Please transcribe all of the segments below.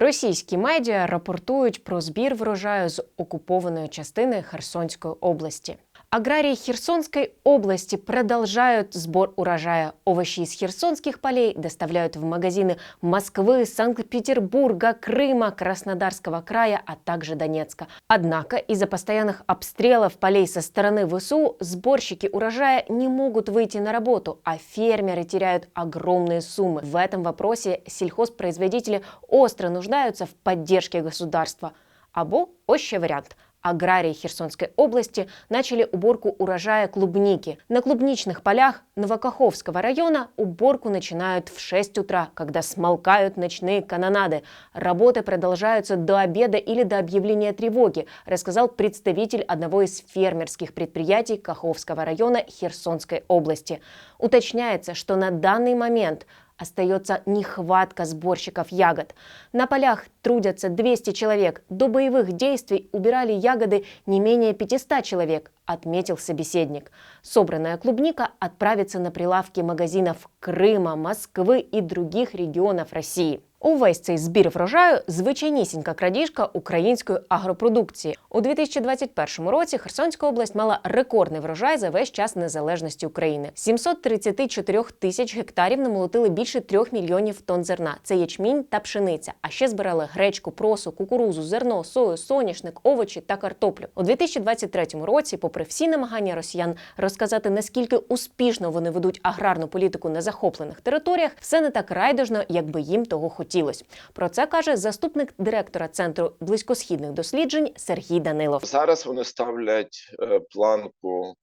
Російські медіа рапортують про збір врожаю з окупованої частини Херсонської области. Аграрии Херсонской области продолжают сбор урожая. Овощи из херсонских полей доставляют в магазины Москвы, Санкт-Петербурга, Крыма, Краснодарского края, а также Донецка. Однако из-за постоянных обстрелов полей со стороны ВСУ сборщики урожая не могут выйти на работу, а фермеры теряют огромные суммы. В этом вопросе сельхозпроизводители остро нуждаются в поддержке государства. Або ось ще вариант – аграрии Херсонской области начали уборку урожая клубники. На клубничных полях Новокаховского района уборку начинают в 6 утра, когда смолкают ночные канонады. Работы продолжаются до обеда или до объявления тревоги, рассказал представитель одного из фермерских предприятий Каховского района Херсонской области. Уточняется, что на данный момент остается нехватка сборщиков ягод. На полях трудятся 200 человек. До боевых действий убирали ягоды не менее 500 человек, отметил собеседник. Собранная клубника отправится на прилавки магазинов Крыма, Москвы и других регионов России. Увесь цей збір врожаю звичайнісінька крадіжка української агропродукції. У 2021 році Херсонська область мала рекордний врожай за весь час незалежності України. 734 тисяч гектарів намолотили більше 3 мільйонів тонн зерна. Це ячмінь та пшениця. А ще збирали гречку, просу, кукурузу, зерно, сою, соняшник, овочі та картоплю. У 2023 році, попри всі намагання росіян розказати наскільки успішно вони ведуть аграрну політику на захоплених територіях, все не так райдужно, як би їм того хотілось. Про це каже заступник директора центру близькосхідних досліджень Сергій Данилов. Зараз вони ставлять е, планку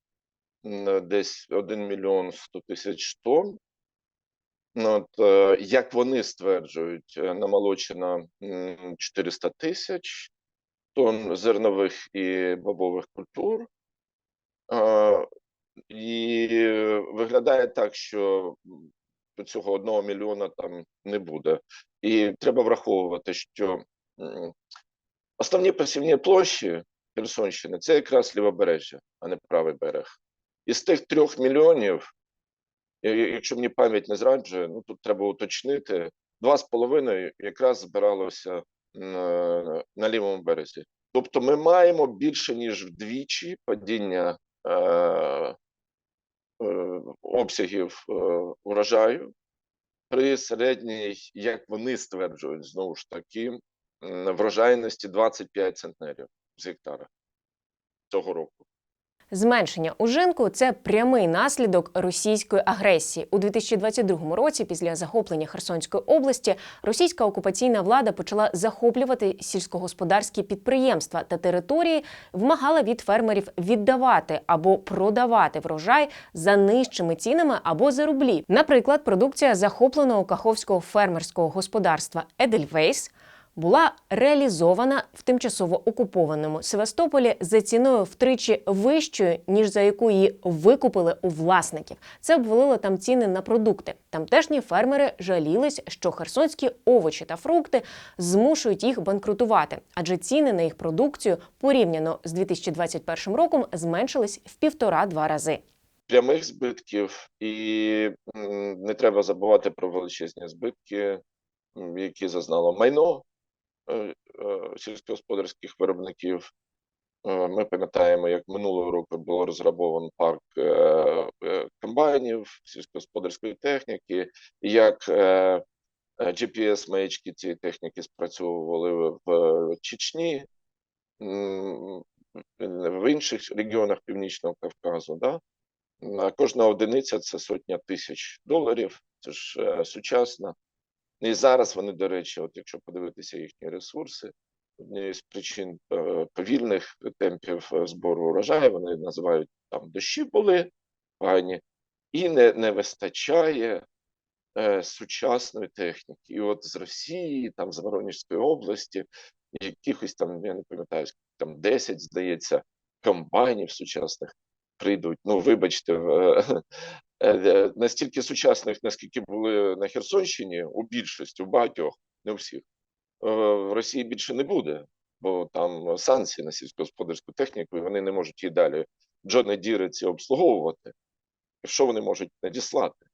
десь 1 мільйон 100 тисяч тонн. От, е, як вони стверджують, е, намолочено 400 тисяч тонн зернових і бобових культур. І виглядає так, що цього 1 мільйона там не буде. І треба враховувати, що основні посівні площі Херсонщини це якраз лівобережжя, а не правий берег. Із тих трьох мільйонів, якщо мені пам'ять не зраджує, ну тут треба уточнити, два з половиною якраз збиралося на, на лівому березі. Тобто ми маємо більше ніж вдвічі падіння е, обсягів е, урожаю при середній, як вони стверджують, знову ж таки, врожайності 25 центнерів з гектара цього року. Зменшення ужинку це прямий наслідок російської агресії. У 2022 році, після захоплення Херсонської області, російська окупаційна влада почала захоплювати сільськогосподарські підприємства та території, вимагала від фермерів віддавати або продавати врожай за нижчими цінами або за рублі. Наприклад, продукція захопленого каховського фермерського господарства Едельвейс була реалізована в тимчасово окупованому Севастополі за ціною втричі вищою, ніж за яку її викупили у власників. Це обвалило там ціни на продукти. Тамтешні фермери жалілись, що херсонські овочі та фрукти змушують їх банкрутувати, адже ціни на їх продукцію порівняно з 2021 роком зменшились в півтора-два рази. Прямих збитків, і не треба забувати про величезні збитки, які зазнало майно сільськогосподарських виробників. Е, Ми пам'ятаємо, як минулого року було розграбовано парк е, е, комбайнів, сільськогосподарської техніки, як е, е, GPS-маячки цієї техніки спрацьовували в е, Чечні, в інших регіонах Північного Кавказу. Да? Кожна одиниця це сотня тисяч доларів. Це ж е, сучасно. І зараз вони, до речі, от якщо подивитися їхні ресурси, однією з причин е, повільних темпів е, збору урожаю, вони називають там дощі були погані, і не, не вистачає е, сучасної техніки. І от з Росії, там з Воронежської області, якихось там, я не пам'ятаю, там 10, здається, комбайнів сучасних прийдуть. Ну, вибачте, е, настільки сучасних, наскільки були на Херсонщині, у більшості, у багатьох, не у всіх, е, в Росії більше не буде, бо там санкції на сільськогосподарську техніку, і вони не можуть її далі Джона Діри ці обслуговувати. Що вони можуть надіслати?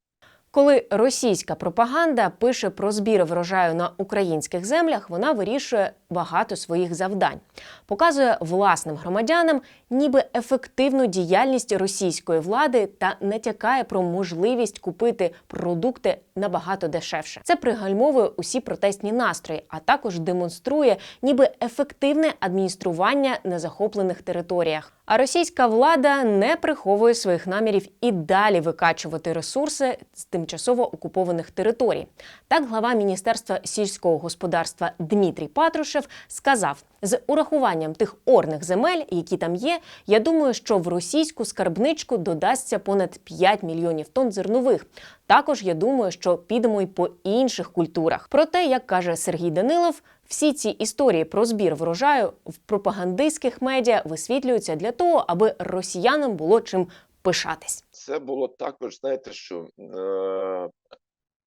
Коли російська пропаганда пише про збір врожаю на українських землях, вона вирішує багато своїх завдань, показує власним громадянам, ніби ефективну діяльність російської влади та натякає про можливість купити продукти набагато дешевше. Це пригальмовує усі протестні настрої, а також демонструє ніби ефективне адміністрування на захоплених територіях. А російська влада не приховує своїх намірів і далі викачувати ресурси з тимчасово окупованих територій. Так, глава Міністерства сільського господарства Дмитрій Патрушев сказав: з урахуванням тих орних земель, які там є, я думаю, що в російську скарбничку додасться понад 5 мільйонів тонн зернових. Також я думаю, що підемо й по інших культурах. Проте, як каже Сергій Данилов, всі ці історії про збір врожаю в пропагандистських медіа висвітлюються для того, аби росіянам було чим пишатись. Це було також, знаєте, що е,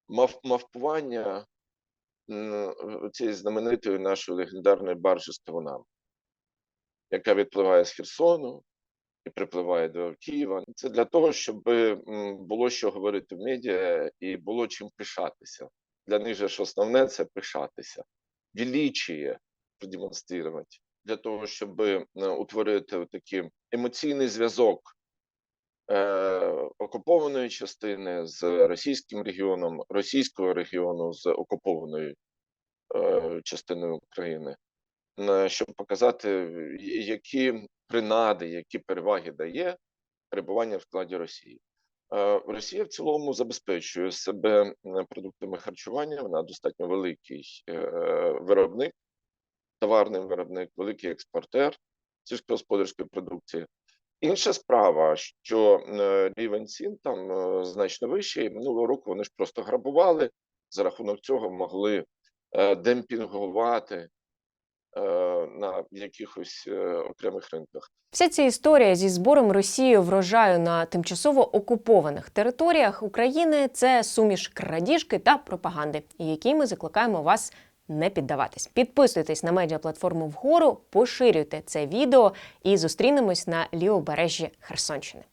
мав, мавпування цієї знаменитої нашої легендарної баржі кавунами, яка відпливає з Херсону і припливає до Києва. Це для того, щоб було що говорити в медіа і було чим пишатися. Для них же ж основне це пишатися, величіє продемонструвати, для того, щоб е, утворити такий емоційний зв'язок окупованої частини з російським регіоном, російського регіону з окупованою е, частиною України, е, щоб показати, які принади, які переваги дає перебування в складі Росії. Е, Росія в цілому забезпечує себе е, продуктами харчування. Вона достатньо великий е, виробник, товарний виробник, великий експортер сільськогосподарської продукції. Інша справа, що е, рівень цін там е, значно вищий. Минулого року вони ж просто грабували, за рахунок цього могли е, демпінгувати на якихось окремих ринках. Вся ця історія зі збором Росією врожаю на тимчасово окупованих територіях України це суміш крадіжки та пропаганди, якій ми закликаємо вас не піддаватись. Підписуйтесь на медіаплатформу вгору, поширюйте це відео і зустрінемось на лівобережжі Херсонщини.